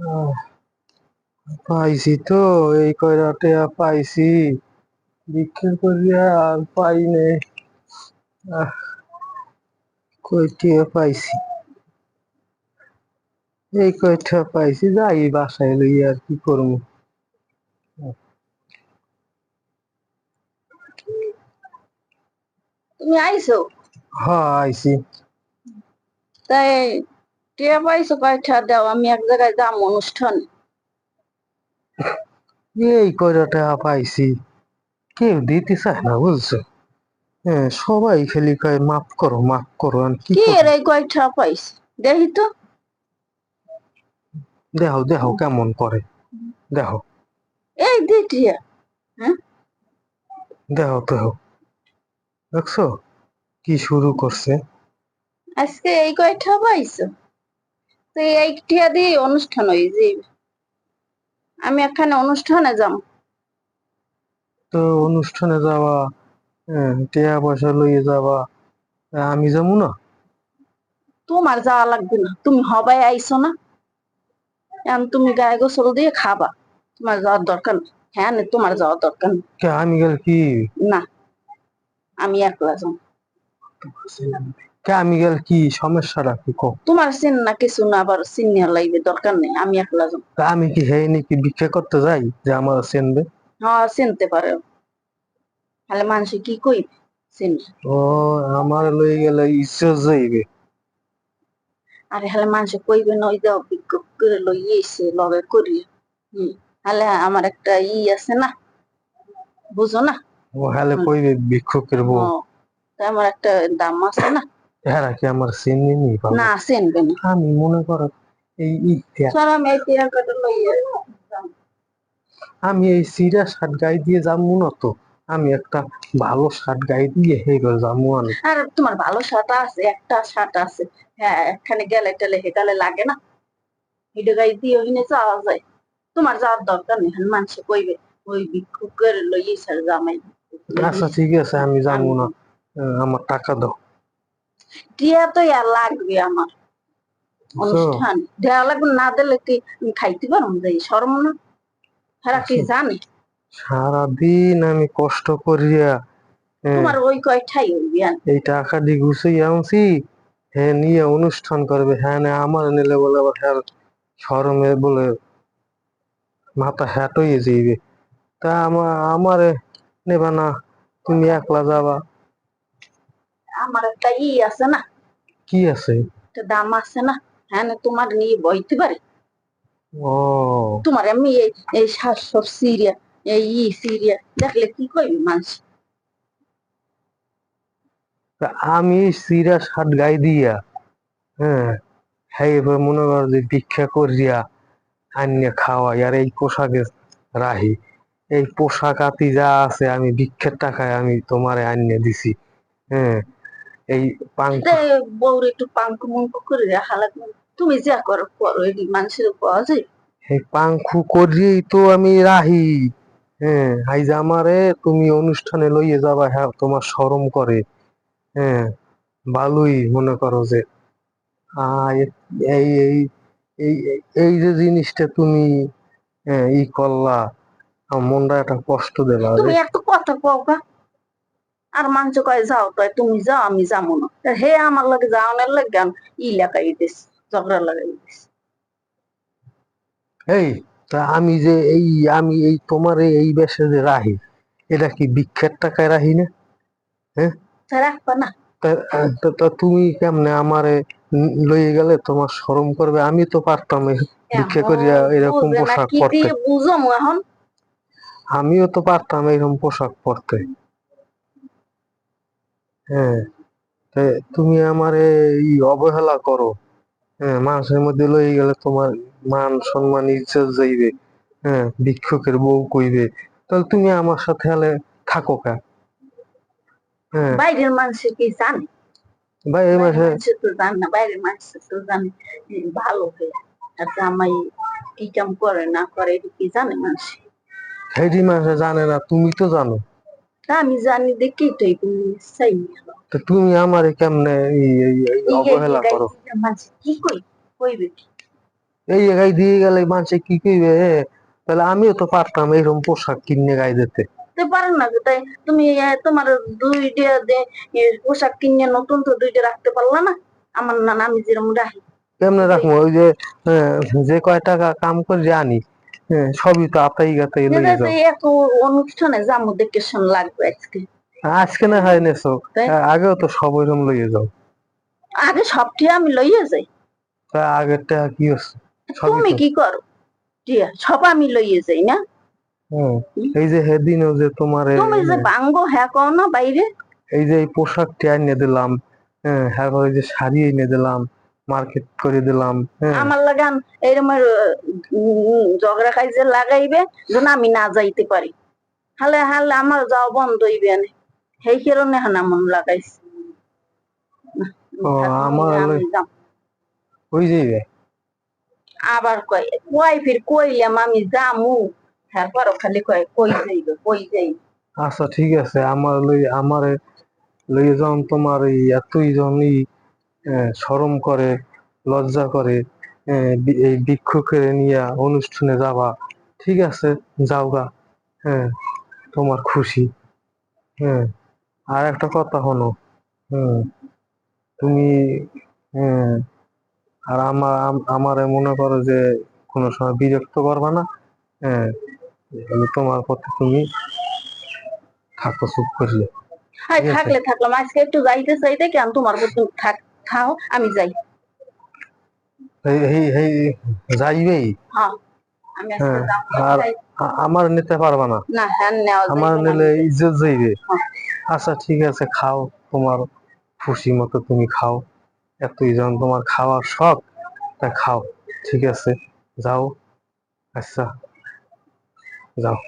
আহ, পাইছি তো এই কয়টা টেয়া পাইছি। ভিক্ষা করিয়া আর পাই নে। কই পাইছি? এই কয়টা পাইছি যাই বাসায় লই আর কি করব। তুমি আইছো? হ্যাঁ আইছি। তাই টিয়া পাইছো কয়টা দাও আমি এক জায়গায় যাম অনুষ্ঠান। এই কয়টা টেয়া পাইছি। কেউ দিতে চায় না বুঝছ? হ্যাঁ সবাই খালি কয় মাফ করো মাফ করো আর কি কি করব? কয়টা পাইছি? দেখি তো। দেখো দেখো কেমন করে। দেখো। এই দি টিয়া দেখো দেখো। দেখছ? কি শুরু করছে? আজকে এই কয়টা পাইছো? তো এই টিয়া দিয়ে অনুষ্ঠান হয়ে যে আমি এখানে অনুষ্ঠানে যাম। তো অনুষ্ঠানে যাওয়া হ্যাঁ টিয়া পয়সা লইয়ে যাওয়া আমি যাব না? তোমার যাওয়া লাগবে না তুমি হবাই আইছো না। এখন তুমি গায়ে গোসল দিয়ে খাবা তোমার যাওয়ার দরকার হ্যাঁ তোমার যাওয়ার দরকার আমি গেল কি? না আমি একলা যাম কে আমি গেল কি সমস্যাটা কি? কো তোমার চিন না কিছু না আবার সিনিয়র দরকার নেই আমি একলা তা আমি কি হে নাকি ভিক্ষা করতে যাই যে আমার চেনবে? হ্যাঁ চিনতে পারে। তাহলে মানুষ কি কইবে? চিনলে ও আমার লই গেলে ইজ্জত যাইবে। আরে হলে মানুষ কইবে নই যাও বিক্ষোভ করে লইয়েছে লগে করি। হম তাহলে আমার একটা ই আছে না বুঝো না? ও হেলে কইবে ভিক্ষুকের বউ। আমার একটা দাম আছে না? এরা কি আমার চিনি নি না চিনবে না আমি মনে করো এই ইতিহাস আমি এই সিরা শার্ট গাই দিয়ে যাব না তো? আমি একটা ভালো শার্ট গাই দিয়ে হে করে যাব আমি। আর তোমার ভালো শার্ট আছে একটা শার্ট আছে। হ্যাঁ এখানে গেলে টেলে হেটালে লাগে না। ভিডিও গাই দিয়ে ওইনে যাওয়া যায়। তোমার যাওয়ার দরকার নেই হ্যাঁ মানুষ কইবে ওই বিক্ষোভ করে লইয়ে স্যার জামাই আচ্ছা ঠিক আছে আমি যাব না। আমার টাকা দাও। টিয়া তো লাগবে আমার। অনুষ্ঠান। দেওয়া লাগবে না দিলে কি খাইতে পারব যাই শরম না? হেরা কি জানে। সারাদিন আমি কষ্ট করিয়া তোমার ওই কয়টাই এই টাকা দিয়ে গুছিয়ে আনছি হ্যাঁ নিয়ে অনুষ্ঠান করবে। হ্যাঁ না আমার নিলে বলে আবার হ্যাঁ শরমে বলে মাথা হ্যাট হয়ে যাইবে। তা আমার আমারে নেবা না তুমি একলা যাবা। আমার একটা ই আছে না কি আছে একটা দাম আছে না হ্যাঁ তোমার নিয়ে বইতে পারে ও তোমার আমি এই এই শ্বাস সব সিরিয়া এই ই সিরিয়া দেখলে কি কইবি মানুষ আমি সিরা শার্ট গায়ে দিয়া হ্যাঁ হ্যাঁ এবার মনে কর যে ভিক্ষা করিয়া আনিয়া খাওয়াই আর এই পোশাকে রাহি এই পোশাক আতি যা আছে আমি ভিক্ষার টাকায় আমি তোমারে আনিয়ে দিছি হ্যাঁ এই পাঙ্ক। বউর একটু পাঙ্কু মুঙ্কু করে লাগবে তুমি যা করো করো এটি মানুষের পাওয়া যায়। এই পাঙ্খু করিয়েই তো আমি রাহি। হ্যাঁ আইজ আমারে তুমি অনুষ্ঠানে লইয়ে যাবা হ্যাঁ তোমার শরম করে। হ্যাঁ ভালোই মনে করো যে এই এই এই এই- এই যে জিনিসটা তুমি হ্যাঁ, ই করলা মনটা একটা কষ্ট দেলা তুমি একটু কথা কও আর মানুষ কয় যাও তাই তুমি যাও আমি যাব না। তা হে আমার লাগে যাওয়ানোর লাগে ই লাগাই দিস ঝগড়া লাগাই দিস। এই তা আমি যে এই আমি এই তোমার এই- বেশে যে রাহি এটা কি ভিক্ষার টাকায় রাহি না? তা রাখবা না। তা- তা- তা তুমি কেমনে আমারে লইয়ে গেলে তোমার শরম করবে? আমি তো পারতাম ভিক্ষা করিয়া এরকম পোশাক পরতে। এখন? আমিও তো পারতাম এরকম পোশাক পরতে। হ্যাঁ তুমি আমারে এই অবহেলা করো। হ্যাঁ মানুষের মধ্যে লইয়ে গেলে তোমার মান সম্মান ইজ্জত যাইবে। হ্যাঁ ভিক্ষুকের বউ কইবে। তাহলে তুমি আমার সাথে হলে থাকো কা? হ্যাঁ। বাইরের মানুষ কি জানে? মাসে মানুষ তো জানে না বাইরের মানুষ তো জানে। ভালো হয়ে আর জামাই কি কাম করে না করে কি জানে মানুষ? হেডি মাসে জানে না তুমি তো জানো। তা আমি জানি দেখি তো তুমি চাই তো তুমি আমারে কেমনে অবহেলা করো? কি কই কইবে এই গাই দিয়ে গেলে মানুষে কি কইবে তাহলে আমিও তো পারতাম এরকম পোশাক কিনে গাই দিতে। তো পারো না তাই তুমি তোমার দুইটা দে- পোশাক কিনে নতুন তো দুইটা রাখতে পারলা না? আমার না আমি যেরকম রাখি। কেমনে রাখব? ওই যে যে কয় টাকা কাম করে আনি। সবই তো আতাই গাতাই লইয়ে যাও। এত অনুষ্ঠানে যাব দেখে শোন লাগবে আজকে? আজকে না হয় নেছো আগেও তো সব ওইরকম লইয়ে যাও। আগে সবটি আমি লইয়ে যাই। তা আগেরটা কি হচ্ছে তুমি কি করো? টিয়া সব আমি লইয়ে যাই না? এই যে হেদিনও যে তোমার এই- তুমি যে বাঙ্গো হ্যাঁ কও না বাইরে? এই যে এই পোশাকটি এনে দিলাম হ্যাঁ হ্যাঁ ওই যে শাড়ি এনে দিলাম মার্কেট করে দিলাম হ্যাঁ। আমার লাগান এরকম ঝগড়া খাইজে লাগাইবে যেন আমি না যাইতে পারি। হালে হালে আমার যাওয়া বন্ধ হইবে না সেই কারণে হানা মন লাগাইছে। লই- আবার কয় কয় ফির কইলাম আমি যামু। তারপরও খালি কয় কই যাইবে কই যাইবে। আচ্ছা ঠিক আছে। আমার লই আমার লইয়ে যখন তোমার এই এতই যখন সরম করে লজ্জা করে। এই ভিক্ষুকের নিয়ে অনুষ্ঠানে যাবা। ঠিক আছে যাও গা হ্যাঁ তোমার খুশি। হ্যাঁ আর একটা কথা হলো হুম তুমি হ্যাঁ আর আমার আম- আমারে মনে করো যে কোনো সময় বিরক্ত করবা না। হ্যাঁ তোমার পথে তুমি থাকো চুপ করলে। থাকলে থাকলাম। আজকে একটু যাইতে চাইতে কেন তোমার প্রতি থাক থাও আমি যাই। যাইবেই। হ্যাঁ হ্যাঁ, আর আমার নিতে পারবা না। হ্যাঁ আমার নিলে ইজ্জত যাইবে। আচ্ছা ঠিক আছে খাও। তোমার খুশি মতো তুমি খাও। এতই যখন তোমার খাওয়ার শখ তা খাও। ঠিক আছে যাও। আচ্ছা যাও।